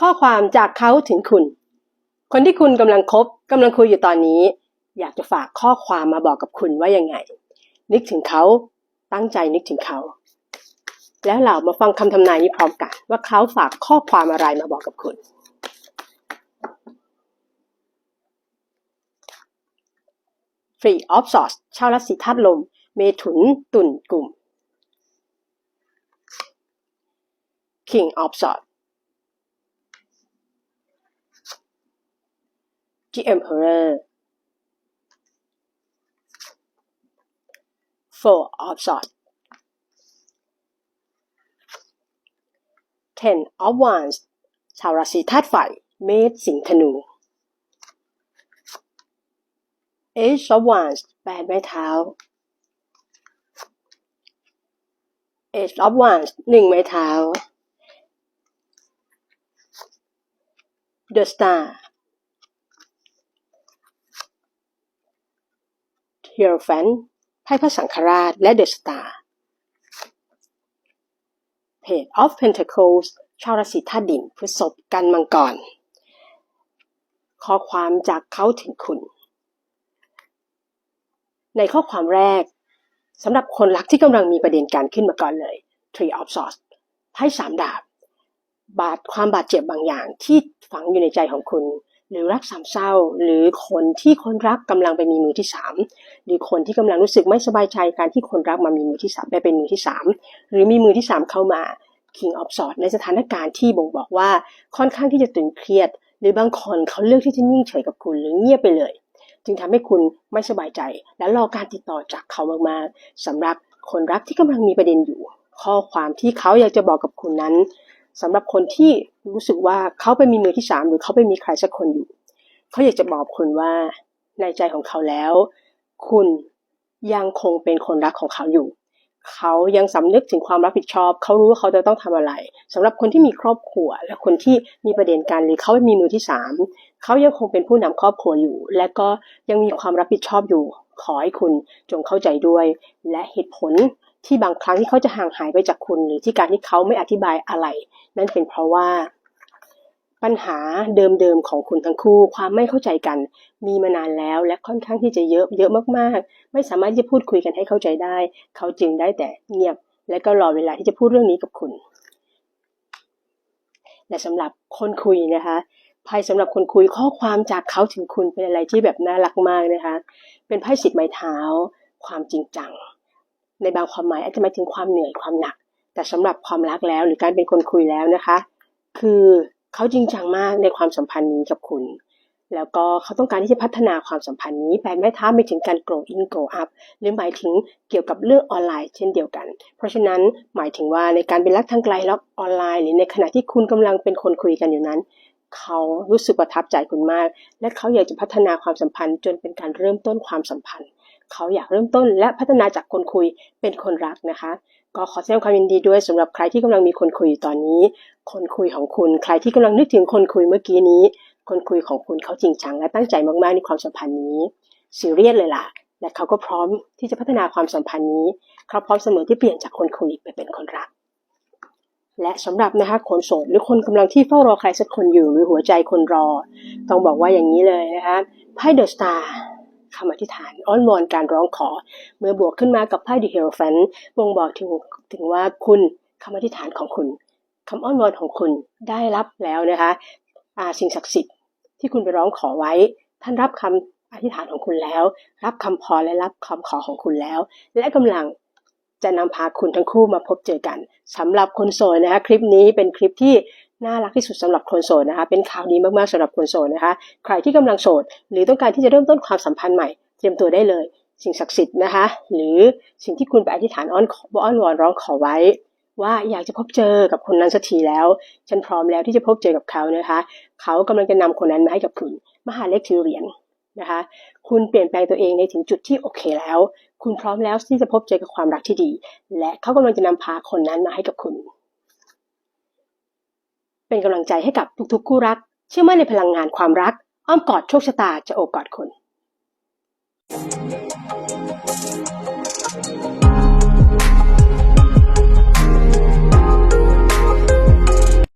ข้อความจากเขาถึงคุณ คนที่คุณกำลังคบกำลังคุยอยู่ตอนนี้ อยากจะฝากข้อความมาบอกกับคุณว่ายังไง นึกถึงเขาตั้งใจนึกถึงเขา แล้วเรามาฟังคำทำนายนี้พร้อมกัน ว่าเขาฝากข้อความอะไรมาบอกกับคุณ Free of Swords ชาวราศีธาตุลม เมถุนตุลกลุ่ม King of Swords The Emperor Four of Swords Ten of Wands ชาวราศีธาตุไฟ เมษสิงห์ธนู Ace of Wands แปดไม้เท้า Ace of Wands หนึ่งไม้เท้า The Star Hierophant ไพ่พระสังฆราช และ The Star Page of Pentacles ชาวราศีธาตุดินพฤษภกันมังกร ข้อความจากเขาถึงคุณ ในข้อความแรกสำหรับคนรักที่กำลังมีประเด็นการขึ้นมาก่อนเลย Tree of Swords ไพ่สามดาบ บาดความบาดเจ็บบางอย่างที่ฝังอยู่ในใจของคุณ หรือรักสามเศร้า หรือคนที่คนรักกำลังไปมีมือที่สามหรือคนที่กำลังรู้สึกไม่สบายใจการที่คนรักมามีมือที่สามได้เป็นมือที่สามหรือมีมือที่สามเข้ามา King of Swords ในสถานการณ์ที่บ่งบอกว่าค่อนข้างที่จะตึงเครียด หรือบางคนเขาเลือกที่จะนิ่งเฉยกับคุณหรือเงียบไปเลย จึงทำให้คุณไม่สบายใจ และรอการติดต่อจากเขามากๆสำหรับคนรักที่กำลังมีประเด็นอยู่ ข้อความที่เขาอยากจะบอกกับคุณนั้น สำหรับคนที่รู้สึกว่าเขาไปมีมือที่สามหรือเขาไปมีใครสักคนอยู่ เขาอยากจะบอกคุณว่าในใจของเขาแล้ว คุณยังคงเป็นคนรักของเขาอยู่ เขายังสำนึกถึงความรับผิดชอบ เขารู้ว่าเขาจะต้องทำอะไรสำหรับคนที่มีครอบครัว และคนที่มีประเด็นกันหรือเขาไม่มีมือที่สามเขายังคงเป็นผู้นำครอบครัวอยู่ และก็ยังมีความรับผิดชอบอยู่ ขอให้คุณจงเข้าใจด้วย และเหตุผล ที่บางครั้งที่เขาจะห่างหายไปจากคุณ หรือที่การที่เขาไม่อธิบายอะไร นั่นเป็นเพราะว่า ปัญหาเดิมๆของคุณทั้งคู่ ความไม่เข้าใจกัน มีมานานแล้ว และค่อนข้างที่จะเยอะเยอะมากๆ ไม่สามารถที่จะพูดคุยกันให้เข้าใจได้ เขาจึงได้แต่เงียบ และก็รอเวลาที่จะพูดเรื่องนี้กับคุณ และสำหรับคนคุยนะคะไพ่สำหรับคนคุยข้อความจากเขาถึงคุณเป็นอะไรที่แบบน่ารักมากนะคะ เป็นไพ่สิบไม้เท้า ความจริงจัง ในบางความหมายอาจจะหมายถึงความเหนื่อยความหนัก แต่สำหรับความรักแล้วหรือการเป็นคนคุยแล้วนะคะ คือเขาจริงจังมากในความสัมพันธ์นี้กับคุณ แล้วก็เขาต้องการที่จะพัฒนาความสัมพันธ์นี้แปลไม่ท้าไม่ถึงการ grow in grow up หรือหมายถึงเกี่ยวกับเรื่องออนไลน์เช่นเดียวกัน เพราะฉะนั้นหมายถึงว่าในการเป็นรักทางไกลรักออนไลน์ หรือในขณะที่คุณกำลังเป็นคนคุยกันอยู่นั้นเขารู้สึกประทับใจคุณมาก และเขาอยากจะพัฒนาความสัมพันธ์จนเป็นการเริ่มต้นความสัมพันธ์ เขาอยากเริ่มต้นและพัฒนาจากคนคุยเป็นคนรักนะคะ ก็ขอแสดงความยินดีด้วยสำหรับใครที่กำลังมีคนคุยอยู่ตอนนี้ คนคุยของคุณ ใครที่กำลังนึกถึงคนคุยเมื่อกี้นี้ คนคุยของคุณเขาจริงจังและตั้งใจมากๆในความสัมพันธ์นี้ซีเรียสเลยล่ะและเขาก็พร้อมที่จะพัฒนาความสัมพันธ์นี้เขาพร้อมเสมอที่เปลี่ยนจากคนคุยไปเป็นคนรัก และสำหรับนะคะคนโสดหรือคนกำลังที่เฝ้ารอใครสักคนอยู่หรือหัวใจคนรอ ต้องบอกว่าอย่างนี้เลยนะคะไพ่เดอะสตาร์ คำอธิษฐาน อ้อนวอนการร้องขอ เมื่อบวกขึ้นมากับไพ่ดิเฮลฟันบ่งบอกถึงถึงว่าคุณคำอธิษฐานของคุณคำอ้อนวอนของคุณได้รับแล้วนะคะอาสิ่งศักดิ์สิทธิ์ที่คุณไปร้องขอไว้ ท่านรับคำอธิษฐานของคุณแล้ว รับคำพรและรับคำขอของคุณแล้ว และกำลังจะนำพาคุณทั้งคู่มาพบเจอกันสำหรับคนโสดนะคะคลิปนี้เป็นคลิปที่ น่ารักที่สุดสำหรับคนโสดนะคะ เป็นข่าวดีมากๆสำหรับคนโสดนะคะ ใครที่กำลังโสด หรือต้องการที่จะเริ่มต้นความสัมพันธ์ใหม่ เตรียมตัวได้เลย สิ่งศักดิ์สิทธิ์นะคะ หรือสิ่งที่คุณไปอธิษฐานอ้อนขออ้อนวอนร้องขอไว้ ว่าอยากจะพบเจอกับคนนั้นสักทีแล้ว ฉันพร้อมแล้วที่จะพบเจอกับเขานะคะ เขากำลังจะนำคนนั้นมาให้กับคุณ มหาเลขถือเหรียญนะคะ คุณเปลี่ยนแปลงตัวเองในถึงจุดที่โอเคแล้ว คุณพร้อมแล้วที่จะพบเจอกับความรักที่ดี และเขากำลังจะนำพาคนนั้นมาให้กับคุณ เป็นกำลังใจให้กับทุกๆ คู่รัก เชื่อมั่นในพลังงานความรัก อ้อมกอดโชคชะตาจะโอบกอดคุณ